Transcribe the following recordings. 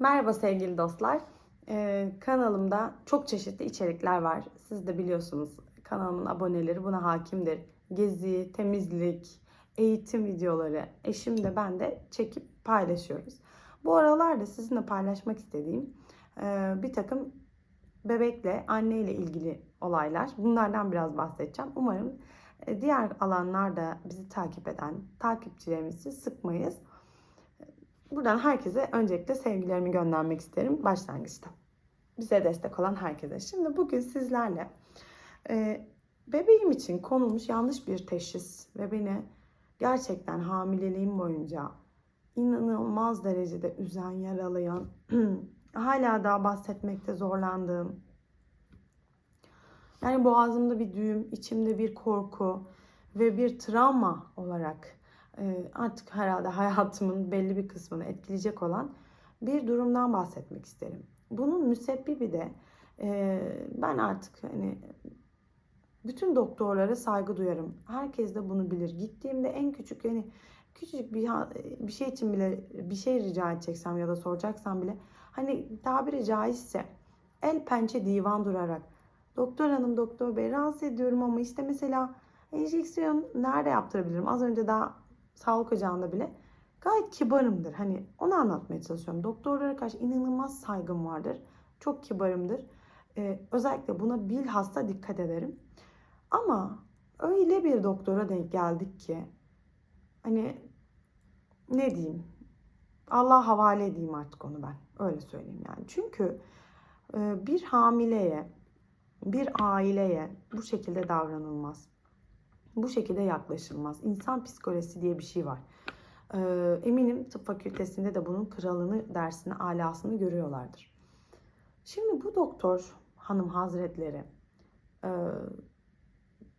Merhaba sevgili dostlar. Ee, kanalımda çok çeşitli içerikler var. Siz de biliyorsunuz kanalımın aboneleri buna hakimdir. Gezi, temizlik, eğitim videoları eşim de ben de çekip paylaşıyoruz. Bu aralarda sizinle paylaşmak istediğim e, bir takım bebekle, anneyle ilgili olaylar. Bunlardan biraz bahsedeceğim. Umarım e, diğer alanlarda bizi takip eden takipçilerimizi sıkmayız. Buradan herkese öncelikle sevgilerimi göndermek isterim başlangıçta. Bize destek olan herkese. Şimdi bugün sizlerle e, bebeğim için konulmuş yanlış bir teşhis ve beni gerçekten hamileliğim boyunca inanılmaz derecede üzen, yaralayan, hala daha bahsetmekte zorlandığım, yani boğazımda bir düğüm, içimde bir korku ve bir travma olarak artık herhalde hayatımın belli bir kısmını etkileyecek olan bir durumdan bahsetmek isterim. Bunun müsebbibi de e, ben artık hani bütün doktorlara saygı duyarım. Herkes de bunu bilir. Gittiğimde en küçük yani küçücük bir bir şey için bile bir şey rica edeceksem ya da soracaksam bile hani tabiri caizse el pençe divan durarak doktor hanım doktor bey rahatsız ediyorum ama işte mesela enjeksiyon nerede yaptırabilirim? Az önce daha sağlık ocağında bile gayet kibarımdır. Hani onu anlatmaya çalışıyorum. Doktorlara karşı inanılmaz saygım vardır. Çok kibarımdır. Ee, özellikle buna bilhassa dikkat ederim. Ama öyle bir doktora denk geldik ki hani ne diyeyim Allah havale edeyim artık onu ben. Öyle söyleyeyim yani. Çünkü e, bir hamileye, bir aileye bu şekilde davranılmaz. Bu şekilde yaklaşılmaz. İnsan psikolojisi diye bir şey var. Ee, eminim tıp fakültesinde de bunun kralını, dersini, alasını görüyorlardır. Şimdi bu doktor hanım hazretleri e,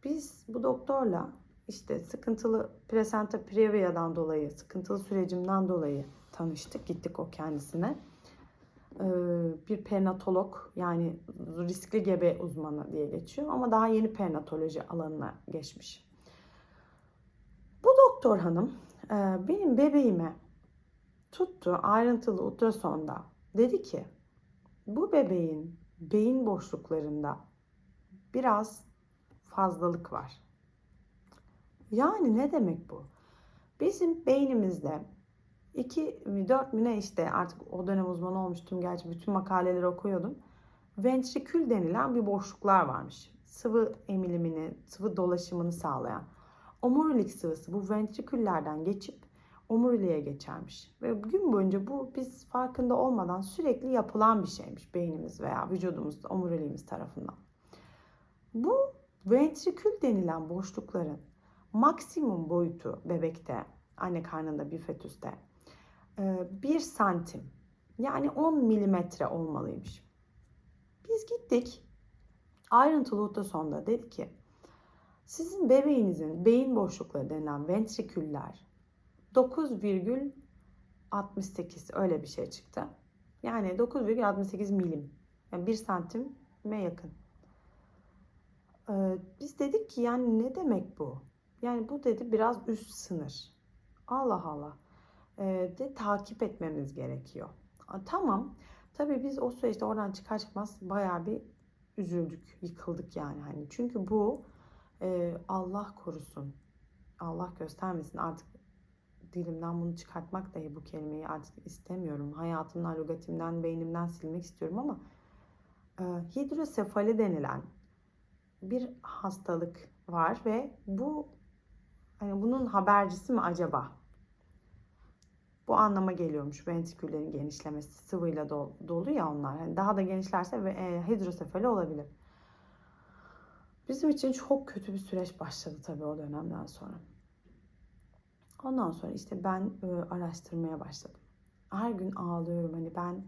biz bu doktorla işte sıkıntılı plasenta previa'dan dolayı, sıkıntılı sürecimden dolayı tanıştık. Gittik o kendisine. Ee, bir perinatolog yani riskli gebe uzmanı diye geçiyor ama daha yeni perinatoloji alanına geçmiş. Doktor hanım e, benim bebeğime tuttu ayrıntılı ultrasonda dedi ki bu bebeğin beyin boşluklarında biraz fazlalık var. Yani ne demek bu? Bizim beynimizde 2 mi 4 mi ne işte artık o dönem uzmanı olmuştum gerçi bütün makaleleri okuyordum. Ventrikül denilen bir boşluklar varmış. Sıvı emilimini, sıvı dolaşımını sağlayan. Omurilik sıvısı bu ventriküllerden geçip omuriliğe geçermiş. Ve gün boyunca bu biz farkında olmadan sürekli yapılan bir şeymiş beynimiz veya vücudumuz, omuriliğimiz tarafından. Bu ventrikül denilen boşlukların maksimum boyutu bebekte, anne karnında bir fetüste 1 santim yani 10 milimetre olmalıymış. Biz gittik ayrıntılı ultrasonda dedi ki sizin bebeğinizin beyin boşlukları denilen ventriküller 9,68 öyle bir şey çıktı. Yani 9,68 milim. Yani 1 santime yakın. Ee, biz dedik ki yani ne demek bu? Yani bu dedi biraz üst sınır. Allah Allah. Ee, de takip etmemiz gerekiyor. Tamam. Tabii biz o süreçte oradan çıkar çıkmaz bayağı bir üzüldük, yıkıldık yani. Hani çünkü bu e, Allah korusun. Allah göstermesin artık dilimden bunu çıkartmak dahi bu kelimeyi artık istemiyorum. Hayatımdan, lügatimden, beynimden silmek istiyorum ama e, hidrosefali denilen bir hastalık var ve bu hani bunun habercisi mi acaba? Bu anlama geliyormuş ventriküllerin genişlemesi sıvıyla dolu, dolu ya onlar. Yani daha da genişlerse ve e, hidrosefali olabilir. Bizim için çok kötü bir süreç başladı tabii o dönemden sonra. Ondan sonra işte ben e, araştırmaya başladım. Her gün ağlıyorum hani ben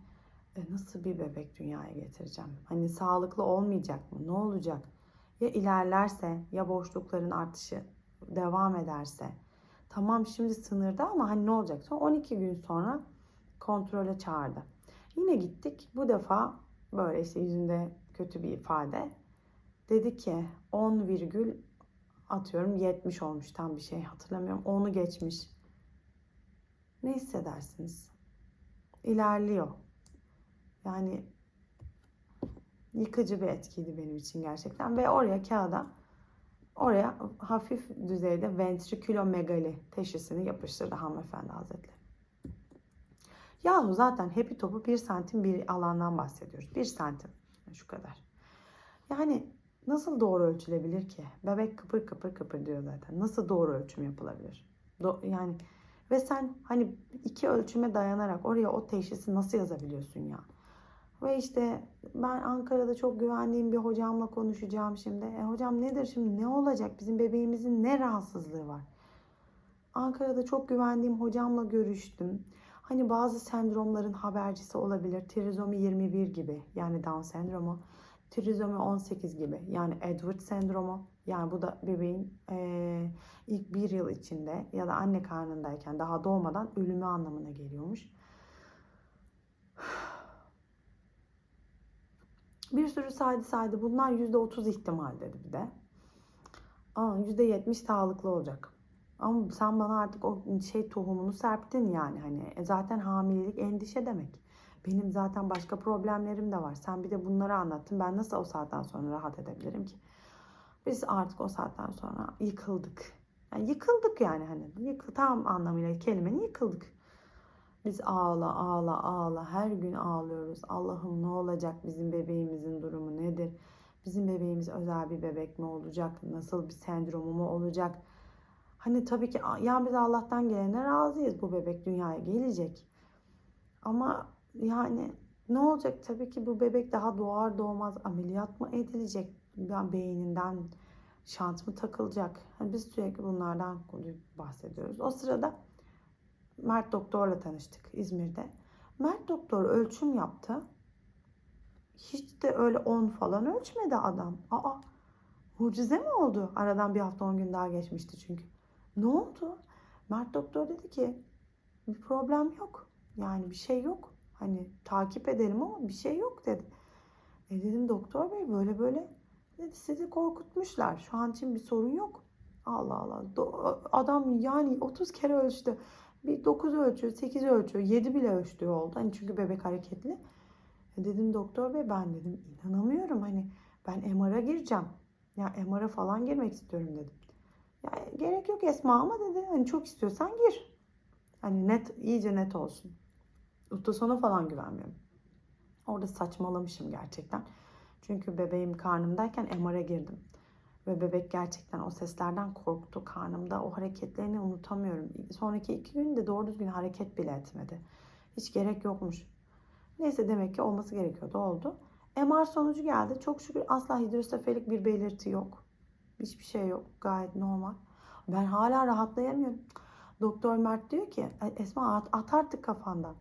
e, nasıl bir bebek dünyaya getireceğim? Hani sağlıklı olmayacak mı? Ne olacak? Ya ilerlerse ya boşlukların artışı devam ederse. Tamam şimdi sınırda ama hani ne olacak? Sonra 12 gün sonra kontrole çağırdı. Yine gittik. Bu defa böyle işte yüzünde kötü bir ifade. Dedi ki 10 virgül atıyorum 70 olmuş tam bir şey hatırlamıyorum. Onu geçmiş. Ne hissedersiniz? İlerliyor. Yani yıkıcı bir etkiydi benim için gerçekten. Ve oraya kağıda oraya hafif düzeyde ventrikülomegali teşhisini yapıştırdı hanımefendi hazretleri. Yahu zaten hepi topu bir santim bir alandan bahsediyoruz. Bir santim. Şu kadar. Yani nasıl doğru ölçülebilir ki? Bebek kıpır kıpır kıpır diyor zaten. Nasıl doğru ölçüm yapılabilir? Do- yani ve sen hani iki ölçüme dayanarak oraya o teşhisi nasıl yazabiliyorsun ya? Ve işte ben Ankara'da çok güvendiğim bir hocamla konuşacağım şimdi. E hocam nedir şimdi ne olacak? Bizim bebeğimizin ne rahatsızlığı var? Ankara'da çok güvendiğim hocamla görüştüm. Hani bazı sendromların habercisi olabilir. Trizomi 21 gibi yani Down sendromu. Trizomi 18 gibi yani Edward sendromu. Yani bu da bebeğin eee, ilk bir yıl içinde ya da anne karnındayken daha doğmadan ölümü anlamına geliyormuş. Bir sürü saydı saydı. Bunlar %30 ihtimal dedi bir de. Aa, %70 sağlıklı olacak. Ama sen bana artık o şey tohumunu serptin yani hani E zaten hamilelik endişe demek. Benim zaten başka problemlerim de var. Sen bir de bunları anlattın. Ben nasıl o saatten sonra rahat edebilirim ki? Biz artık o saatten sonra yıkıldık. Yani yıkıldık yani hani. Yıkı, tam anlamıyla kelimenin yıkıldık. Biz ağla ağla ağla her gün ağlıyoruz. Allah'ım ne olacak bizim bebeğimizin durumu nedir? Bizim bebeğimiz özel bir bebek mi olacak? Nasıl bir sendromu mu olacak? Hani tabii ki ya biz Allah'tan gelene razıyız. Bu bebek dünyaya gelecek. Ama yani ne olacak? Tabii ki bu bebek daha doğar doğmaz ameliyat mı edilecek? Yani beyninden şant mı takılacak? Hani biz sürekli bunlardan bahsediyoruz. O sırada Mert doktorla tanıştık İzmir'de. Mert doktor ölçüm yaptı. Hiç de öyle 10 falan ölçmedi adam. Aa mucize mi oldu? Aradan bir hafta 10 gün daha geçmişti çünkü. Ne oldu? Mert doktor dedi ki bir problem yok. Yani bir şey yok. Hani takip edelim ama bir şey yok dedi. E dedim doktor bey böyle böyle dedi sizi korkutmuşlar. Şu an için bir sorun yok. Allah Allah. Do- Adam yani 30 kere ölçtü. Bir 9 ölçüyor, 8 ölçüyor, 7 bile ölçtüğü oldu. Hani çünkü bebek hareketli. E dedim doktor bey ben dedim inanamıyorum hani ben MR'a gireceğim. Ya MR'a falan girmek istiyorum dedim. Ya gerek yok Esma ama dedi hani çok istiyorsan gir. Hani net iyice net olsun. Ultrasona falan güvenmiyorum. Orada saçmalamışım gerçekten. Çünkü bebeğim karnımdayken MR'a girdim. Ve bebek gerçekten o seslerden korktu karnımda. O hareketlerini unutamıyorum. Sonraki iki günde doğru düzgün hareket bile etmedi. Hiç gerek yokmuş. Neyse demek ki olması gerekiyordu. Oldu. MR sonucu geldi. Çok şükür asla hidrosefelik bir belirti yok. Hiçbir şey yok. Gayet normal. Ben hala rahatlayamıyorum. Doktor Mert diyor ki Esma at, at artık kafandan.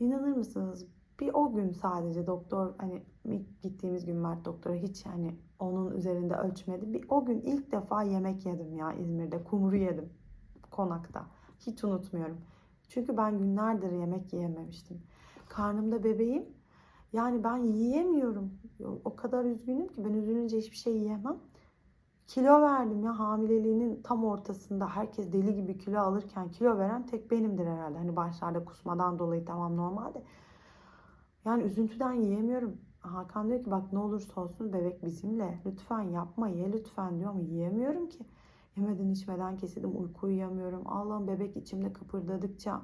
İnanır mısınız? Bir o gün sadece doktor hani ilk gittiğimiz gün Mert doktora hiç hani onun üzerinde ölçmedi. Bir o gün ilk defa yemek yedim ya İzmir'de. Kumru yedim konakta. Hiç unutmuyorum. Çünkü ben günlerdir yemek yiyememiştim. Karnımda bebeğim. Yani ben yiyemiyorum. O kadar üzgünüm ki ben üzülünce hiçbir şey yiyemem. Kilo verdim ya hamileliğinin tam ortasında herkes deli gibi kilo alırken kilo veren tek benimdir herhalde. Hani başlarda kusmadan dolayı tamam normalde. Yani üzüntüden yiyemiyorum. Hakan diyor ki bak ne olursa olsun bebek bizimle. Lütfen yapma ye lütfen diyor ama yiyemiyorum ki. Yemeden içmeden kesildim uyku uyuyamıyorum. Allah'ım bebek içimde kıpırdadıkça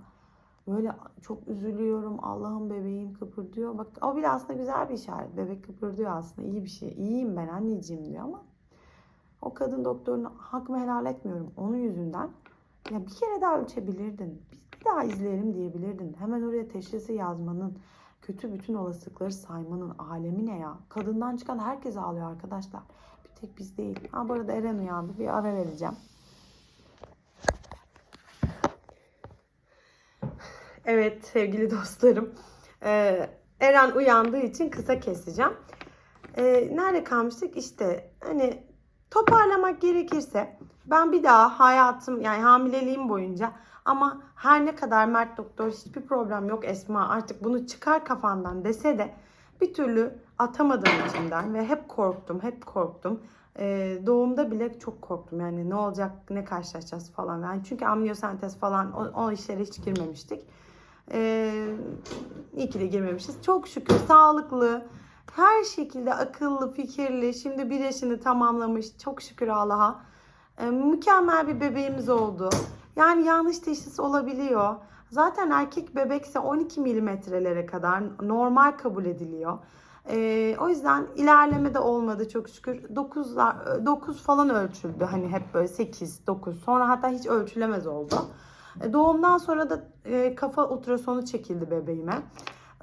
böyle çok üzülüyorum. Allah'ım bebeğim kıpırdıyor. Bak o bile aslında güzel bir işaret. Bebek kıpırdıyor aslında iyi bir şey. İyiyim ben anneciğim diyor ama o kadın doktorunu hakkımı helal etmiyorum onun yüzünden. Ya bir kere daha ölçebilirdin. Bir daha izleyelim diyebilirdin. Hemen oraya teşhisi yazmanın, kötü bütün olasılıkları saymanın alemi ne ya? Kadından çıkan herkes ağlıyor arkadaşlar. Bir tek biz değil. Ha bu arada Eren uyandı. Bir ara vereceğim. Evet sevgili dostlarım. Ee, Eren uyandığı için kısa keseceğim. Ee, nerede kalmıştık? İşte hani toparlamak gerekirse ben bir daha hayatım yani hamileliğim boyunca ama her ne kadar Mert doktor hiçbir problem yok Esma artık bunu çıkar kafandan dese de bir türlü atamadım içimden ve hep korktum hep korktum. Ee, doğumda bile çok korktum yani ne olacak ne karşılaşacağız falan yani çünkü amniyosentez falan o, o işlere hiç girmemiştik. Ee, iyi ki de girmemişiz. Çok şükür sağlıklı, her şekilde akıllı, fikirli. Şimdi bir yaşını tamamlamış. Çok şükür Allah'a. Ee, mükemmel bir bebeğimiz oldu. Yani yanlış teşhis olabiliyor. Zaten erkek bebekse 12 milimetrelere kadar normal kabul ediliyor. Ee, o yüzden ilerleme de olmadı çok şükür. 9, 9 falan ölçüldü. Hani hep böyle 8, 9. Sonra hatta hiç ölçülemez oldu. E, Doğumdan sonra da e, kafa ultrasonu çekildi bebeğime.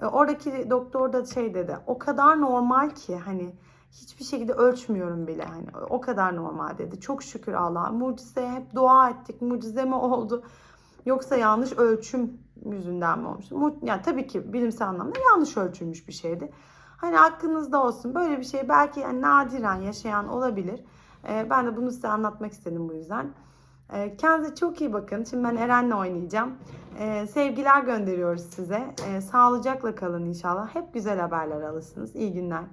E, Oradaki doktor da şey dedi. O kadar normal ki hani hiçbir şekilde ölçmüyorum bile hani o kadar normal dedi. Çok şükür Allah'a. Mucize hep dua ettik. Mucize mi oldu? Yoksa yanlış ölçüm yüzünden mi olmuş? Mu- Yani tabii ki bilimsel anlamda yanlış ölçülmüş bir şeydi. Hani aklınızda olsun. Böyle bir şey belki yani nadiren yaşayan olabilir. E, ben de bunu size anlatmak istedim bu yüzden. E, Kendinize çok iyi bakın. Şimdi ben Eren'le oynayacağım. E, sevgiler gönderiyoruz size. E, sağlıcakla kalın inşallah. Hep güzel haberler alırsınız. İyi günler.